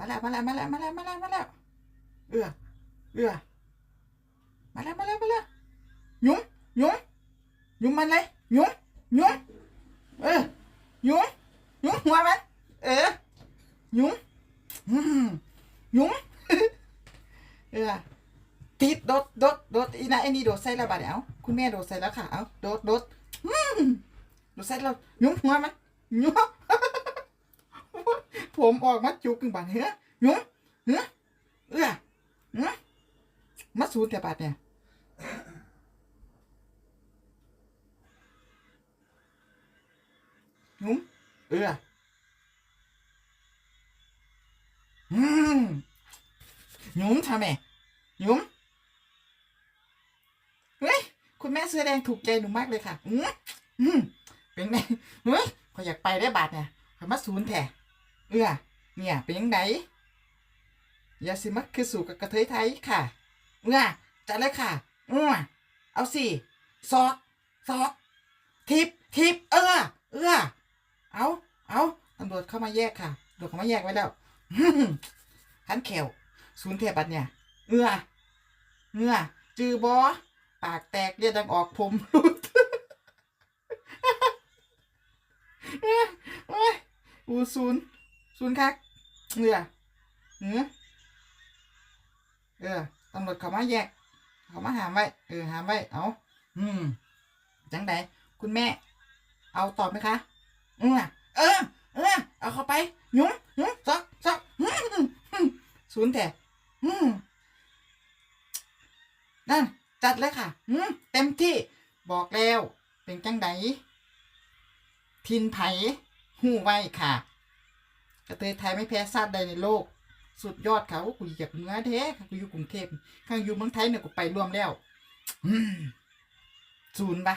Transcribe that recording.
มาแล้วมาแล้วมาแล้วมาแล้วมาแล้วมาแล้วเอื้อเอื้อมาแล้วมาแล้วมาแล้วยุ้มยุ้มยุ้มมันเลยยุ้มยุ้มเออยุ้มยุ้มหัวมันเออยุ้มยุ้มเออติดโดดโดดโดดอีนะไอ้นี่โดดใส่แล้วบาดเดี๋ยวคุณแม่โดดใส่แล้วค่ะเอาโดดโดดโดดใส่แล้วยุ้มหัวมันยุ้ม ผมออกมาจุกกึ่งบาดเฮ้ยหยุ้มเฮ้ยเอื้อเฮ้ยมาสูดแต่บาดเนี่ยหยุ้มเอื้ออืมหยุ้มทำไมหยุ้มเฮ้ยคุณแม่เสื้อแดงถูกใจหนูมากเลยค่ะ อืมอืมเป็นไงเฮ้ยขอยอยากไปได้บาทเนี่ยขอยมาศูนย์แท้ เอื้อเนี่ยเป็นยังไงยาสิมักคือสู่กับกระเทยไทยค่ะเอื้อจัดเลยค่ะเอื้อเอาสิซอกซอก ทิปทิปเอื้อเอื้อเอาเอาตำรวจเข้ามาแยกค่ะตำรวจเข้ามาแยกไว้แล้วหันแขวศูนย์เทบัดเนี่ยเอื้อเอื้อจือบอปากแตกเลือดดังออกผมหลุดเอ้ยโอ้ยอูศูนย์ ศูนย์คักเอื้อเอื้อเออตำรวจเขามาแยก เขามาหามไว้ เออหามไว้ เอาอืมจังไดคุณแม่ เอาตอบไหมคะเออเออ เออ เอาเข้าไปหยุ้มหยุ้มซอกซอกอืมอืมศูนย์แต่อืมนั่น จัดเลยค่ะอืมเต็มที่บอกแล้ว เป็นจังไดทินไผหูไว้ค่ะ กระเทยไทยไม่แพ้ชาติใดในโลก สุดยอดค่ะว่ากูอยากเหนื้อแท้ค่ะกูอยู่กรุงเทพข้างอยู่เมืองไทยเนี่ยกูไปรวมแล้วอืมศูนย์ปะ